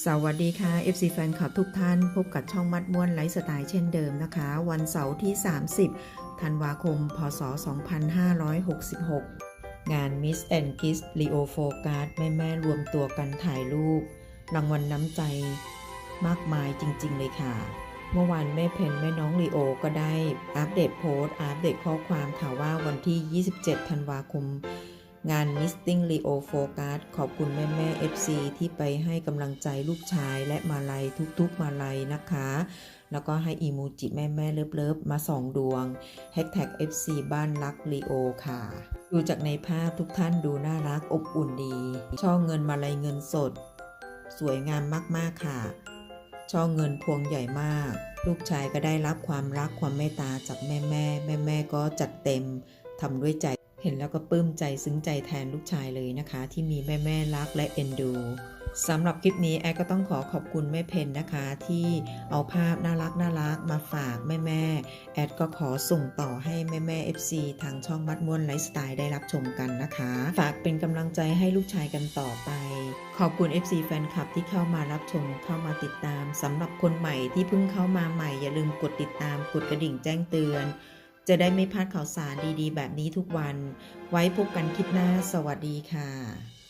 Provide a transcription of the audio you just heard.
สวัสดีค่ะ FC แฟนคลับทุกท่าน พบกับช่องมัดม้วนไลฟ์สไตล์เช่นเดิมนะคะ วันเสาร์ที่ 30 ธันวาคม พศ 2566 งาน Miss and Kiss Leo Focus แม่แม่รวมตัวกันถ่ายรูป รางวัลน้ำใจมากมายจริง ๆ เลยค่ะ เมื่อวานแม่เพนแม่น้องลีโอก็ได้อัปเดตโพสต์อัปเดตข้อความค่ะว่าวันที่ 27 ธันวาคม งาน Misting Leo Focus ขอบคุณแม่แม่ FC ที่ไปให้กำลังใจลูกชายและมาลัยทุกๆมาลัยนะคะ แล้วก็ให้อีโมจิแม่แม่เลิฟๆมาสองดวง Hashtag FC บ้านรัก Leo ค่ะ ดูจากในภาพทุกท่านดูน่ารักอบอุ่นดี ช่อเงินมาลัยเงินสด สวยงามมากๆค่ะ ช่อเงินพวงใหญ่มาก ลูกชายก็ได้รับความรักความเมตตาจากแม่แม่แม่แม่ก็จัดเต็มทำด้วยใจ เห็นแล้วก็ปลื้มใจซึ้งใจแทนลูกชายเลยนะคะ ที่มีแม่แม่รักและเอ็นดูสำหรับคลิปนี้แอดก็ต้องขอขอบคุณแม่เพนนะคะ ที่เอาภาพน่ารักน่ารักมาฝากแม่แม่แอดก็ขอส่งต่อให้แม่แม่ FC ทางช่องมัดม้วนไลฟ์สไตล์ได้รับชมกันนะคะ ฝากเป็นกำลังใจให้ลูกชายกันต่อไป ขอบคุณ FC แฟนคลับที่เข้ามารับชมเข้ามาติดตามสำหรับคนใหม่ที่เพิ่งเข้ามาใหม่อย่าลืมกดติดตามกดกระดิ่งแจ้งเตือน จะได้ไม่พลาดข่าวสารดีๆ แบบนี้ทุกวัน ไว้พบกันคลิปหน้า สวัสดีค่ะ